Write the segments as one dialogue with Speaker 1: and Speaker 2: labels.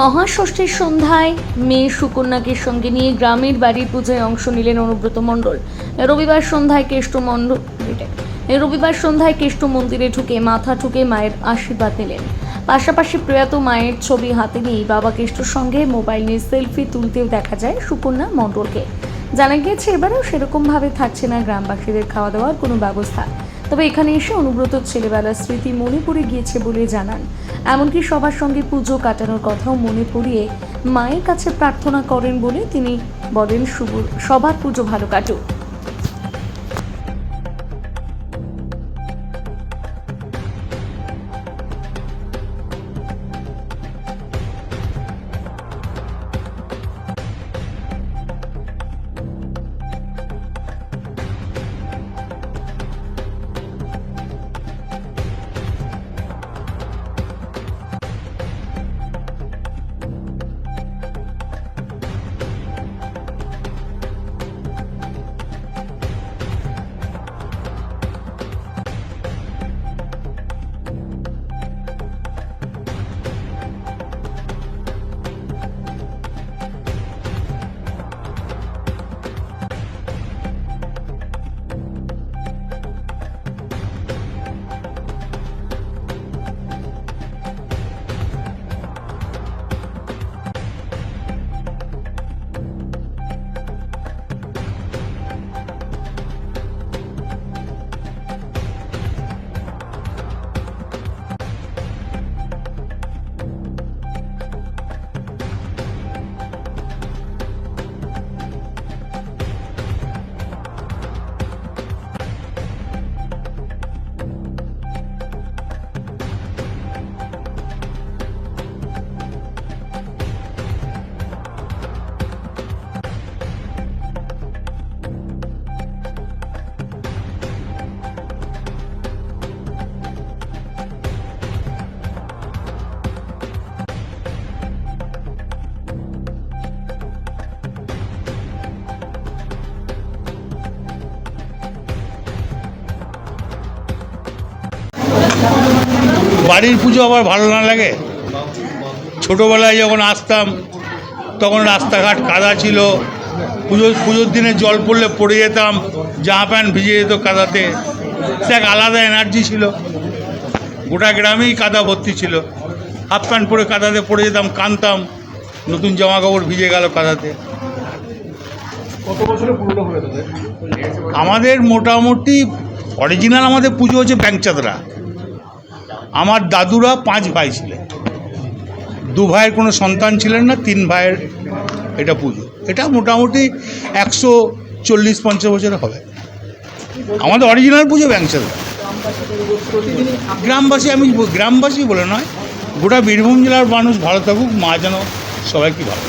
Speaker 1: মহাষষ্ঠীর সন্ধ্যায় মেয়ে সুকন্যাকে সঙ্গে নিয়ে গ্রামের বাড়ির পূজায় অংশ নিলেন অনুব্রত মণ্ডল। রবিবার সন্ধ্যায় কেষ্ট মণ্ডল রবিবার সন্ধ্যায় কেষ্ট মন্দিরে ঢুকে মাথা ঠুকে মায়ের আশীর্বাদ নিলেন। পাশাপাশি প্রয়াত মায়ের ছবি হাতে নিয়ে বাবা কেষ্টর সঙ্গে মোবাইল নিয়ে সেলফি তুলতেও দেখা যায় সুকন্যা মণ্ডলকে। জানা গিয়েছে, এবারেও সেরকমভাবে থাকছে না গ্রামবাসীদের খাওয়া দাওয়ার কোনো ব্যবস্থা। তবে এখানে এসে অনুব্রত ছেলেবেলার স্মৃতি মনে পড়ে গিয়েছে বলে জানান। এমনকি সবার সঙ্গে পুজো কাটানোর কথাও মনে পড়িয়ে মায়ের কাছে প্রার্থনা করেন বলে তিনি বলেন সবার পুজো ভালো কাটুক।
Speaker 2: বাড়ির পুজো আবার ভালো না লাগে। ছোটোবেলায় যখন আসতাম, তখন রাস্তাঘাট কাদা ছিল। পুজো পুজোর দিনে জল পড়লে পড়ে যেতাম জামা প্যান্ট ভিজে যেত কাদাতে। সে এক আলাদা এনার্জি ছিল। গোটা গ্রামেই কাদা ভর্তি ছিল। হাফ প্যান্ট পরে কাদাতে পড়ে যেতাম কানতাম নতুন জামা কাপড় ভিজে গেল কাদাতে। আমাদের মোটামুটি অরিজিনাল আমাদের পুজো হচ্ছে ব্যাংচাদরা। আমার দাদুরা পাঁচ ভাই ছিলেন। দু ভাইয়ের কোনো সন্তান ছিলেন না, তিন ভাইয়ের এটা পুজো। এটা মোটামুটি একশো চল্লিশ পঞ্চাশ বছরে হবে। আমাদের অরিজিনাল পুজো ব্যাংচাদরা গ্রামবাসী, আমি গ্রামবাসী বলে নয়, গোটা বীরভূম জেলার মানুষ ভালো থাকুক, মা যেন সবাইকে ভালো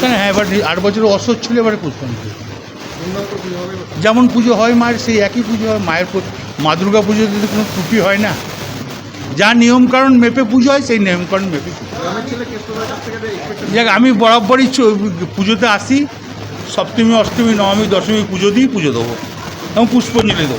Speaker 2: হ্যাঁ এবার আট বছর অসহ্য ছিল, এবারে পুষ্পাঞ্জলি
Speaker 3: ধুমধাম করে পুজো হবে
Speaker 2: যেমন পুজো হয় মায়ের সেই একই পুজো হয়। মায়ের মা দুর্গা পুজোতে তো কোনো ত্রুটি হয় না। যা নিয়মকানুন মেপে পুজো হয় সেই নিয়মকানুন মেপে পুজো যাক আমি বরাবরই পুজোতে আসি। সপ্তমী অষ্টমী নবমী দশমী পুজো দিই পুজো দেবো। এবং পুষ্পাঞ্জলি দেবো।